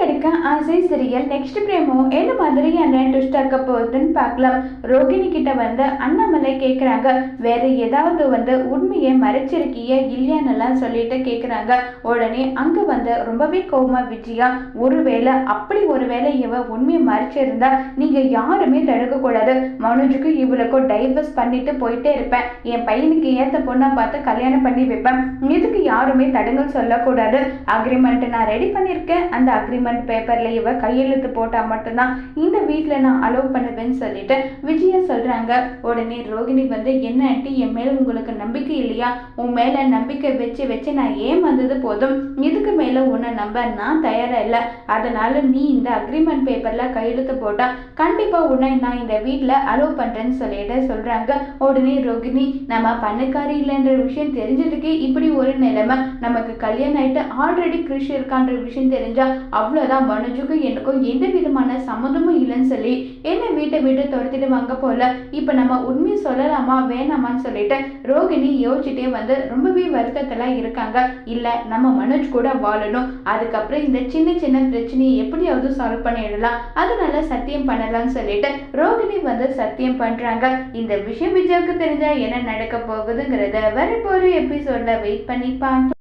நடிக்க ஆசை serial next பிரேமோ என்ன மாதிரியான ட்விஸ்ட் ஆக்க போகுதுன்னு பார்க்கலாம். ரோகிணி கிட்ட வந்து அண்ணாமலை கேட்குறாங்க வேற ஏதாவது வந்து உண்மையை மறைச்சிருக்கிய இல்லையானெல்லாம் சொல்லிட்டு கேட்குறாங்க உடனே அங்கே வந்து ரொம்பவே கோவமா விஜயா ஒருவேளை அப்படி ஒருவேளை இவ உண்மையை மறைச்சிருந்தா நீங்க யாருமே தடுக்கக்கூடாது. மனோஜுக்கும் இவளுக்கும் டைவர்ஸ் பண்ணிட்டு போயிட்டே இருப்பேன். என் பையனுக்கு ஏத்த பொண்ணை பார்த்து கல்யாணம் பண்ணி வைப்பேன். இதுக்கு யாருமே தடங்கல் சொல்லக்கூடாது. அக்ரிமெண்ட் நான் ரெடி பண்ணியிருக்கேன். அந்த அக்ரிமெண்ட் பேப்பர்ல இவ கையெழுத்து போட்டா மட்டும்தான் இந்த வீட்டில் நான் அலோவ் பண்ணுவேன்னு சொல்லிட்டு விஜயா சொல்றாங்க. உடனே ரோகிணி வந்து என்ன ஆண்டி என் மேலே உங்களுக்கு நம்பிக்கை இல்லையா? உன் மேல நம்பிக்கை வச்சு வச்சு நான் ஏன் வந்தது போதும்? இதுக்கு மேல உன்னை நம்ப நான் தயாராக இல்லை? அதனால நீ இந்த அக்ரிமெண்ட் பேப்பர்ல கையெழுத்து போட்டா கண்டிப்பா உன்னை நான் இந்த வீட்டில் அலோவ் பண்றேன்னு சொல்லிட்டு சொல்றாங்க. உடனே ரோகிணி நம்ம பண்ணக்காரி இல்லைன்ற விஷயம் தெரிஞ்சதுக்கே இப்படி ஒரு நிலைமை. நமக்கு கல்யாணம் ஆயிட்டு ஆல்ரெடி கிருஷி இருக்கான்ற விஷயம் தெரிஞ்சா அவ்வளோதான் மனுஜுக்கும் எனக்கும் எந்த விதமான சம்மந்தமும் இல்லைன்னு சொல்லி என்ன வீட்டை விட்டு துரத்திடுவாங்க போல. இப்போ நம்ம உண்மையை சொல்லலாமா வேணாமான்னு சொல்லிட்டு ரோகிணி யோசிச்சுட்டே வந்து ரொம்பவே வருத்தத்தில் இருக்காங்க. இல்லை நம்ம மனோஜ் கூட வாழணும். அதுக்கப்புறம் இந்த சின்ன சின்ன பிரச்சனையை எப்படியாவது சால்வ் பண்ணிடலாம். அதனால சத்தியம் பண்ணலாம்னு சொல்லிட்டு ரோகிணி வந்து சத்தியம் பண்றாங்க. இந்த விஷயம் விஜயாவுக்கு தெரிஞ்சா என்ன நடக்க போகுதுங்கிறத வரப்போகிற எபிசோட்ல வெயிட் பண்ணி பார்க்கலாம்.